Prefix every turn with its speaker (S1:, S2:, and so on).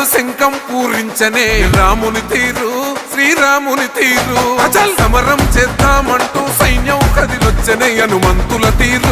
S1: శంఖం పూరించనే. రాముని తీరు శ్రీరాముని తీరు. అచల్ సమరం చేద్దామంటూ సైన్యం కదిలొచ్చనే. హనుమంతుల తీరు